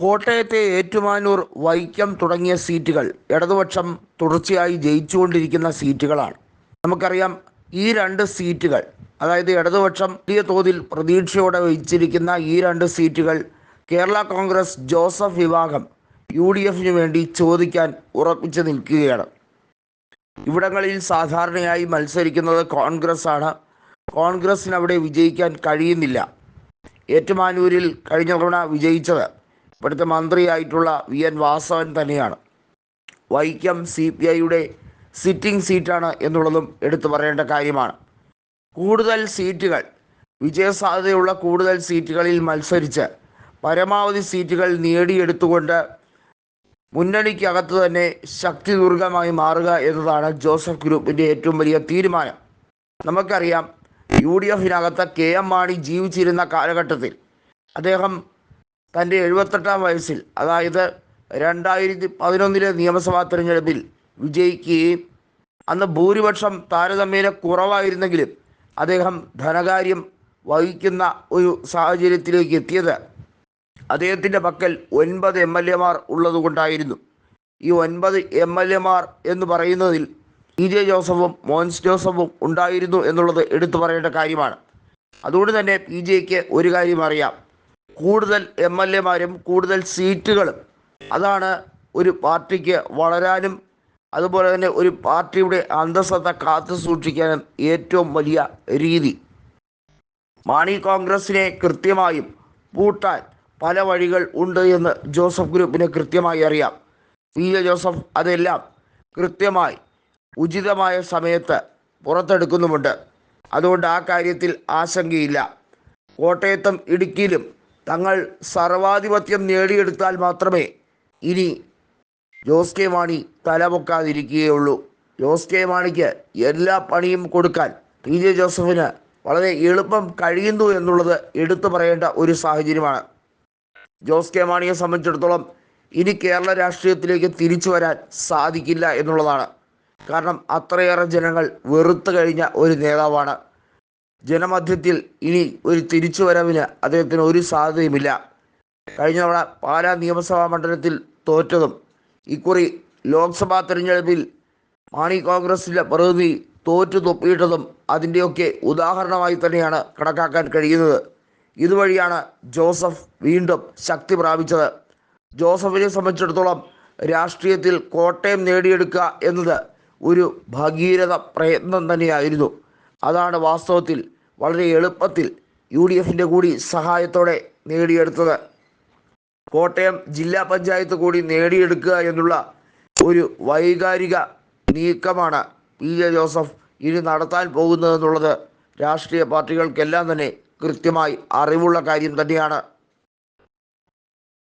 കോട്ടയത്തെ ഏറ്റുമാനൂർ വൈക്കം തുടങ്ങിയ സീറ്റുകൾ ഇടതുപക്ഷം തുടർച്ചയായി ജയിച്ചുകൊണ്ടിരിക്കുന്ന സീറ്റുകളാണ്. നമുക്കറിയാം ഈ രണ്ട് സീറ്റുകൾ അതായത് ഇടതുപക്ഷം വലിയ തോതിൽ പ്രതീക്ഷയോടെ വഹിച്ചിരിക്കുന്ന ഈ രണ്ട് സീറ്റുകൾ കേരള കോൺഗ്രസ് ജോസഫ് വിഭാഗം യു ഡി എഫിന് വേണ്ടി ചോദിക്കാൻ ഉറപ്പിച്ചു നിൽക്കുകയാണ്. ഇവിടങ്ങളിൽ സാധാരണയായി മത്സരിക്കുന്നത് കോൺഗ്രസ് ആണ് കോൺഗ്രസിന് അവിടെ വിജയിക്കാൻ കഴിയുന്നില്ല. ഏറ്റുമാനൂരിൽ കഴിഞ്ഞ തവണ വിജയിച്ചത് ഇവിടുത്തെ മന്ത്രിയായിട്ടുള്ള വി എൻ വാസവൻ തന്നെയാണ്. വൈക്കം സി പി ഐയുടെ സിറ്റിംഗ് സീറ്റാണ് എന്നുള്ളതും എടുത്തു പറയേണ്ട കാര്യമാണ്. കൂടുതൽ സീറ്റുകൾ വിജയസാധ്യതയുള്ള കൂടുതൽ സീറ്റുകളിൽ മത്സരിച്ച് പരമാവധി സീറ്റുകൾ നേടിയെടുത്തുകൊണ്ട് മുന്നണിക്കകത്ത് തന്നെ ശക്തി ദുർഗമായി മാറുക എന്നതാണ് ജോസഫ് ഗ്രൂപ്പിന്റെ ഏറ്റവും വലിയ തീരുമാനം. നമുക്കറിയാം യു ഡി എഫിനകത്ത് കെ എം മാണി ജീവിച്ചിരുന്ന കാലഘട്ടത്തിൽ അദ്ദേഹം തന്റെ എഴുപത്തെട്ടാം വയസ്സിൽ അതായത് രണ്ടായിരത്തി പതിനൊന്നിലെ നിയമസഭാ തെരഞ്ഞെടുപ്പിൽ വിജയിക്കുകയും അന്ന് ഭൂരിപക്ഷം താരതമ്യേന കുറവായിരുന്നെങ്കിലും അദ്ദേഹം ധനകാര്യം വഹിക്കുന്ന ഒരു സാഹചര്യത്തിലേക്ക് എത്തിയത്. അദ്ദേഹത്തിന്റെ പക്കൽ ഒൻപത് എം എൽ എമാർ ഉള്ളതുകൊണ്ടായിരുന്നു. ഈ ഒൻപത് എം എൽ എമാർ എന്ന് പറയുന്നതിൽ ഇ ജെ ജോസഫും മോൻസ് ജോസഫും ഉണ്ടായിരുന്നു എന്നുള്ളത് എടുത്തു പറയേണ്ട കാര്യമാണ്. അതുകൊണ്ട് തന്നെ പി ജെക്ക് ഒരു കാര്യം അറിയാം. കൂടുതൽ എം എൽ എമാരും കൂടുതൽ സീറ്റുകളും അതാണ് ഒരു പാർട്ടിക്ക് വളരാനും അതുപോലെ തന്നെ ഒരു പാർട്ടിയുടെ അന്തസ്സത്ത കാത്തു സൂക്ഷിക്കാനും ഏറ്റവും വലിയ രീതി. മാണി കോൺഗ്രസിനെ കൃത്യമായും പൂട്ടാൻ പല വഴികൾ ഉണ്ട് എന്ന് ജോസഫ് ഗ്രൂപ്പിന് കൃത്യമായി അറിയാം. പി എ ജോസഫ് അതെല്ലാം കൃത്യമായി ഉചിതമായ സമയത്ത് പുറത്തെടുക്കുന്നുമുണ്ട്. അതുകൊണ്ട് ആ കാര്യത്തിൽ ആശങ്കയില്ല. കോട്ടയത്തും ഇടുക്കിയിലും തങ്ങൾ സർവാധിപത്യം നേടിയെടുത്താൽ മാത്രമേ ഇനി ജോസ് കെ മാണി തലപൊക്കാതിരിക്കുകയുള്ളൂ. ജോസ് കെ മാണിക്ക് എല്ലാ പണിയും കൊടുക്കാൻ പി ജെ ജോസഫിന് വളരെ എളുപ്പം കഴിയുന്നു എന്നുള്ളത് എടുത്തു പറയേണ്ട ഒരു സാഹചര്യമാണ്. ജോസ് കെ മാണിയെ സംബന്ധിച്ചിടത്തോളം ഇനി കേരള രാഷ്ട്രീയത്തിലേക്ക് തിരിച്ചു വരാൻ സാധിക്കില്ല എന്നുള്ളതാണ്. കാരണം അത്രയേറെ ജനങ്ങൾ വെറുത്തു കഴിഞ്ഞ ഒരു നേതാവാണ്. ജനമധ്യത്തിൽ ഇനി ഒരു തിരിച്ചുവരവിന് അദ്ദേഹത്തിന് ഒരു സാധ്യതയുമില്ല. കഴിഞ്ഞ തവണ പാലാ നിയമസഭാ മണ്ഡലത്തിൽ തോറ്റതും ഇക്കുറി ലോക്സഭാ തെരഞ്ഞെടുപ്പിൽ മാണി കോൺഗ്രസിന്റെ പ്രതിനിധി തോറ്റു തൊപ്പിയിട്ടതും അതിന്റെയൊക്കെ ഉദാഹരണമായി തന്നെയാണ് കണക്കാക്കാൻ കഴിയുന്നത്. ഇതുവഴിയാണ് ജോസഫ് വീണ്ടും ശക്തി പ്രാപിച്ചത്. ജോസഫിനെ സംബന്ധിച്ചിടത്തോളം രാഷ്ട്രീയത്തിൽ കോട്ടയം നേടിയെടുക്കുക എന്നത് ഒരു ഭഗീരഥ പ്രയത്നം തന്നെയായിരുന്നു. അതാണ് വാസ്തവത്തിൽ വളരെ എളുപ്പത്തിൽ യു ഡി എഫിന്റെ കൂടി സഹായത്തോടെ നേടിയെടുത്തത്. കോട്ടയം ജില്ലാ പഞ്ചായത്ത് കൂടി നേടിയെടുക്കുക എന്നുള്ള ഒരു വൈകാരിക നീക്കമാണ് പി. ജെ. ജോസഫ് ഇനി നടത്താൻ പോകുന്നതെന്നുള്ളത് രാഷ്ട്രീയ പാർട്ടികൾക്കെല്ലാം തന്നെ കൃത്യമായി അറിവുള്ള കാര്യം തന്നെയാണ്.